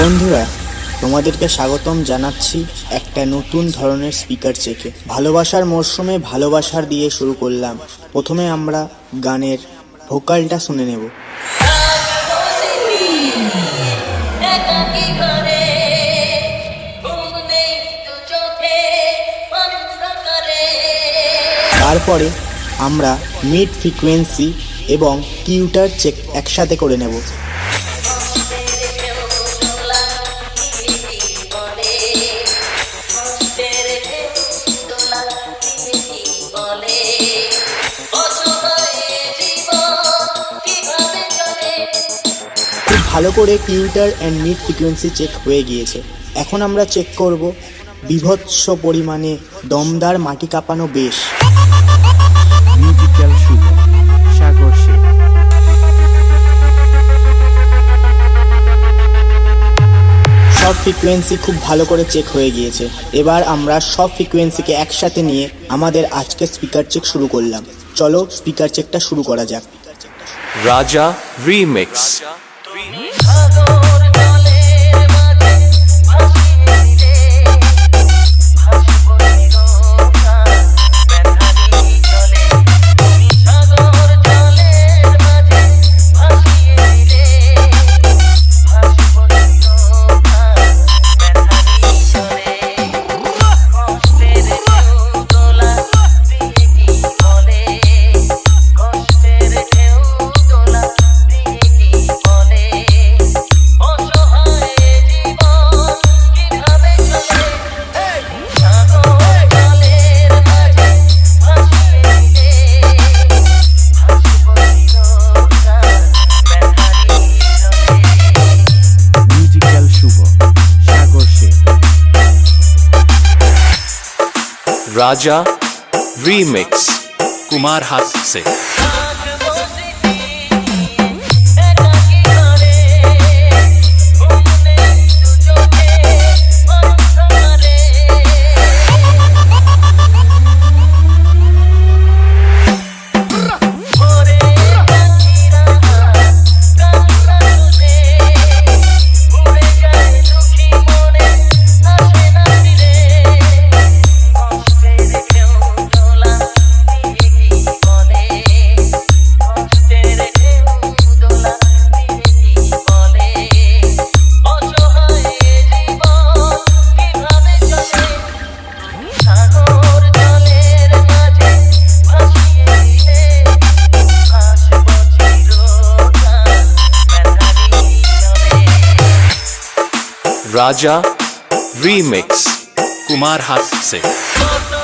বন্ধুরা, তোমাদেরকে স্বাগতম জানাচ্ছি একটা নতুন ধরনের স্পিকার চেকে ভালোবাসার মরশুমে ভালোবাসার দিয়ে শুরু করলাম। প্রথমে আমরা গানের ভোকালটা শুনে নেব। তারপরে আমরা মিড ফ্রিকোয়েন্সি এবং টিউটার চেক একসাথে করে নেব। ভালো করে tweeter and mid frequency check হয়ে গিয়েছে। এখন আমরা চেক করব বিভৎস পরিমাণে দমদার মাটি কাঁপানো বেশ। মিউজিক্যাল সাগর সব ফ্রিকোয়েন্সি খুব ভালো করে চেক হয়ে গিয়েছে। এবার আমরা সব ফ্রিকোয়েন্সিকে একসাথে নিয়ে আমাদের আজকে স্পিকার চেক শুরু করলাম। চলো স্পিকার চেকটা শুরু করা যাক। Raja Remix. Raja remix Kumar हाथ से। राजा रीमिक्स कुमार हाथ से। तो तो